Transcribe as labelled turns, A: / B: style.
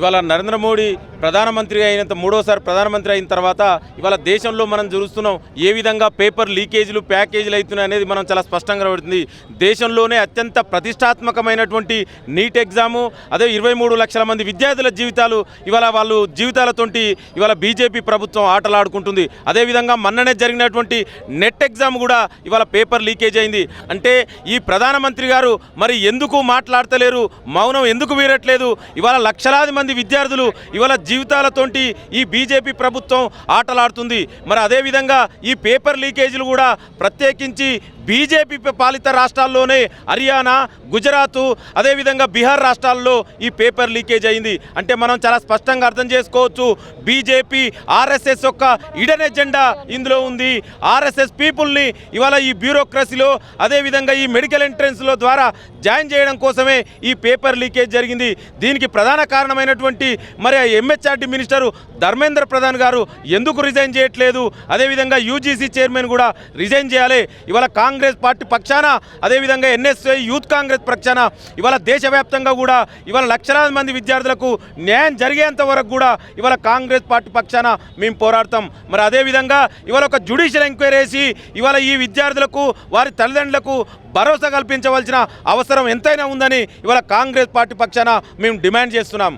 A: ఇవాళ నరేంద్ర మోడీ ప్రధానమంత్రి అయినంత మూడోసారి ప్రధానమంత్రి అయిన తర్వాత ఇవాళ దేశంలో మనం చూస్తున్నాం ఏ విధంగా పేపర్ లీకేజీలు ప్యాకేజీలు అవుతున్నాయి అనేది మనం చాలా స్పష్టంగా కనబడుతుంది. దేశంలోనే అత్యంత ప్రతిష్టాత్మకమైనటువంటి నీట్ ఎగ్జాము అదే ఇరవై మూడు లక్షల మంది విద్యార్థుల జీవితాలు ఇవాళ వాళ్ళు జీవితాలతోటి ఇవాళ బీజేపీ ప్రభుత్వం ఆటలాడుకుంటుంది. అదేవిధంగా మొన్ననే జరిగినటువంటి నెట్ ఎగ్జామ్ కూడా ఇవాళ పేపర్ లీకేజ్ అయింది. అంటే ఈ ప్రధానమంత్రి గారు మరి ఎందుకు మాట్లాడతలేరు? మౌనం ఎందుకు వీరట్లేదు? ఇవాళ లక్షలాది మంది విద్యార్థులు ఇవాళ జీవితాలతోటి ఈ బీజేపీ ప్రభుత్వం ఆటలాడుతుంది. మరి అదేవిధంగా ఈ పేపర్ లీకేజీలు కూడా ప్రత్యేకించి బీజేపీ పాలిత రాష్ట్రాల్లోనే హర్యానా గుజరాత్ అదేవిధంగా బీహార్ రాష్ట్రాల్లో ఈ పేపర్ లీకేజ్ అయింది. అంటే మనం చాలా స్పష్టంగా అర్థం చేసుకోవచ్చు. బీజేపీ ఆర్ఎస్ఎస్ యొక్క ఇడన్ ఎజెండా ఇందులో ఉంది. ఆర్ఎస్ఎస్ పీపుల్ని ఇవాళ ఈ బ్యూరోక్రసీలో అదేవిధంగా ఈ మెడికల్ ఎంట్రెన్స్లో ద్వారా జాయిన్ చేయడం కోసమే ఈ పేపర్ లీకేజ్ జరిగింది. దీనికి ప్రధాన కారణమైనటువంటి మరి ఆ ఎంహెచ్ఆర్డి మినిస్టరు ధర్మేంద్ర ప్రధాన్ గారు ఎందుకు రిజైన్ చేయట్లేదు? అదేవిధంగా యూజీసీ చైర్మన్ కూడా రిజైన్ చేయాలి. ఇవాళ కాంగ్రెస్ కాంగ్రెస్ పార్టీ పక్షాన అదేవిధంగా ఎన్ఎస్ఐ యూత్ కాంగ్రెస్ పక్షాన ఇవాళ దేశవ్యాప్తంగా కూడా ఇవాళ లక్షలాది మంది విద్యార్థులకు న్యాయం జరిగేంత వరకు కూడా ఇవాళ కాంగ్రెస్ పార్టీ పక్షాన మేము పోరాడతాం. మరి అదేవిధంగా ఇవాళ ఒక జ్యుడిషియల్ ఎంక్వైరీ వేసి ఇవాళ ఈ విద్యార్థులకు వారి తల్లిదండ్రులకు భరోసా కల్పించవలసిన అవసరం ఎంతైనా ఉందని ఇవాళ కాంగ్రెస్ పార్టీ పక్షాన మేము డిమాండ్ చేస్తున్నాం.